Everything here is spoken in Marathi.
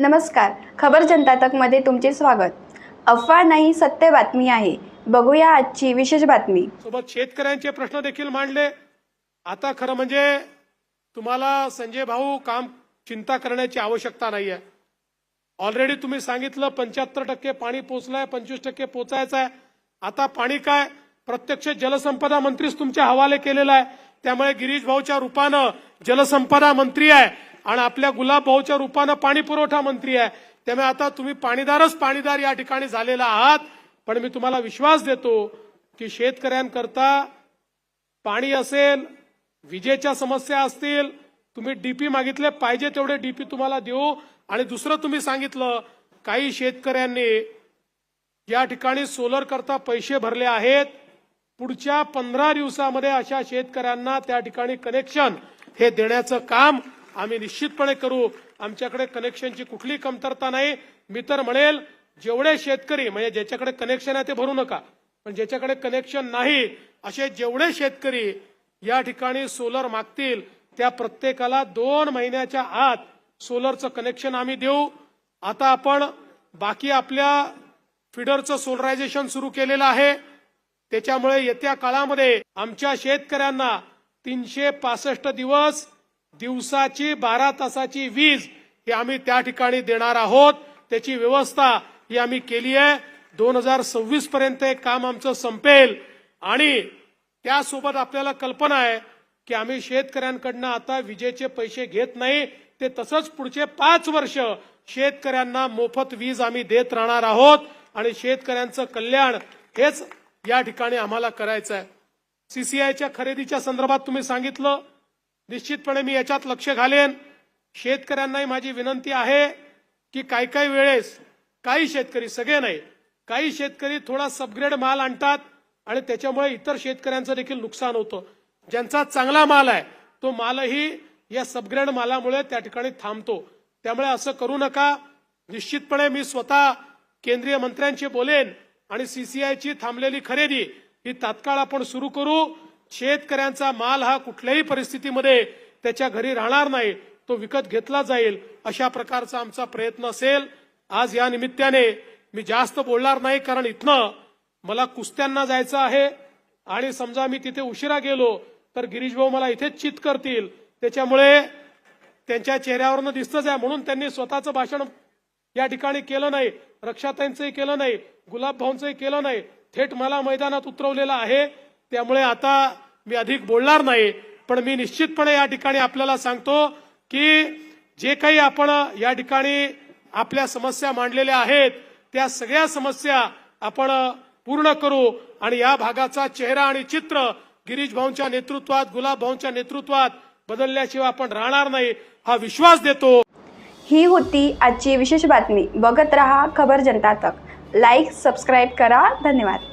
नमस्कार. खबर जनता तकमध्ये तुमचे स्वागत. अफवा नाही सत्य बातमी आहे. बघूया आजची विशेष बातमी. सोबत शेतकऱ्यांचे प्रश्न देखील मांडले. आता खरं म्हणजे तुम्हाला संजय भाऊ काम चिंता करण्याची आवश्यकता नाही आहे ऑलरेडी तुम्ही सांगितलं पंच्याहत्तर टक्के पाणी पोचलंय पंचवीस टक्के पोचायचं आहे आता पाणी काय? प्रत्यक्ष जलसंपदा मंत्रीच तुमच्या हवाले केलेला आहे. त्यामुळे गिरीश भाऊच्या रूपानं जलसंपदा मंत्री आहे. आणि आपल्या गुलाब भाऊच्या रूपानं पाणी पुरवठा मंत्री आहे. त्यामुळे आता तुम्ही पाणीदारच पाणीदार या ठिकाणी झालेला आहात. पण मी तुम्हाला विश्वास देतो की शेतकऱ्यांकरता पाणी असेल विजेच्या समस्या असतील तुम्ही डीपी मागितले पाहिजे तेवढे डीपी तुम्हाला देऊ. आणि दुसरं तुम्ही सांगितलं काही शेतकऱ्यांनी या ठिकाणी सोलर करता पैसे भरले आहेत. पुढच्या पंधरा दिवसामध्ये अशा शेतकऱ्यांना त्या ठिकाणी कनेक्शन हे देण्याचं काम आम्ही निश्चितपणे करू. आमच्याकडे कनेक्शनची कुठली कमतरता नाही. मी तर म्हणेल जेवढे शेतकरी म्हणजे ज्याच्याकडे कनेक्शन आहे ते भरू नका. पण ज्याच्याकडे कनेक्शन नाही असे जेवढे शेतकरी या ठिकाणी सोलर मागतील त्या प्रत्येकाला दोन महिन्याच्या आत सोलरचं कनेक्शन आम्ही देऊ. आता आपण बाकी आपल्या फिडरचं सोलरायझेशन सुरू केलेलं आहे. त्याच्यामुळे येत्या काळामध्ये आमच्या शेतकऱ्यांना तीनशे पासष्ट दिवस दिवसाची बारा तासाची वीज ही आम्ही त्या ठिकाणी देणार आहोत. त्याची व्यवस्था ही आम्ही केली आहे. दोन हजार सव्वीस पर्यंत हे काम आमचं संपेल. आणि त्यासोबत आपल्याला कल्पना आहे की आम्ही शेतकऱ्यांकडनं आता विजेचे पैसे घेत नाही. ते तसंच पुढचे पाच वर्ष शेतकऱ्यांना मोफत वीज आम्ही देत राहणार आहोत. आणि शेतकऱ्यांचं कल्याण हेच या ठिकाणी आम्हाला करायचं आहे. सीसीआयच्या खरेदीच्या संदर्भात तुम्ही सांगितलं. निश्चितपणे मी याच्यात लक्ष घालेन. शेतकऱ्यांनाही माझी विनंती आहे की काही काही वेळेस काही शेतकरी सगळे नाही काही शेतकरी थोडा सबग्रेड माल आणतात आणि त्याच्यामुळे इतर शेतकऱ्यांचं देखील नुकसान होतं. ज्यांचा चांगला माल आहे तो मालही या सबग्रेड मालामुळे त्या ठिकाणी थांबतो. त्यामुळे असं करू नका. निश्चितपणे मी स्वतः केंद्रीय मंत्र्यांशी बोलेन आणि सीसीआयची थांबलेली खरेदी ही तात्काळ आपण सुरू करू. शेतकऱ्यांचा माल हा कुठल्याही परिस्थितीमध्ये त्याच्या घरी राहणार नाही तो विकत घेतला जाईल अशा प्रकारचा आमचा प्रयत्न असेल. आज या निमित्ताने मी जास्त बोलणार नाही कारण इथनं मला कुस्त्यांना जायचं आहे आणि समजा मी तिथे उशिरा गेलो तर गिरीश भाऊ मला इथेच चित करतील. त्याच्यामुळे त्यांच्या चेहऱ्यावरनं दिसतच आहे म्हणून त्यांनी स्वतःचं भाषण या ठिकाणी केलं नाही. रक्षाताईंचंही केलं नाही गुलाब भाऊंचंही केलं नाही. थेट मला मैदानात उतरवलेलं आहे. त्यामुळे आता मी अधिक बोलणार नाही पण मी निश्चितपणे या ठिकाणी आपल्याला सांगतो की जे काही आपण या ठिकाणी आपल्या समस्या मांडलेल्या आहेत त्या सगळ्या समस्या आपण पूर्ण करू आणि या भागाचा चेहरा आणि चित्र गिरीश भाऊंच्या नेतृत्वात गुलाब भाऊंच्या नेतृत्वात बदलल्याशिवाय आपण राहणार नाही हा विश्वास देतो. ही होती आजची विशेष बातमी. बघत रहा खबर जनता तक. लाईक सबस्क्राईब करा. धन्यवाद.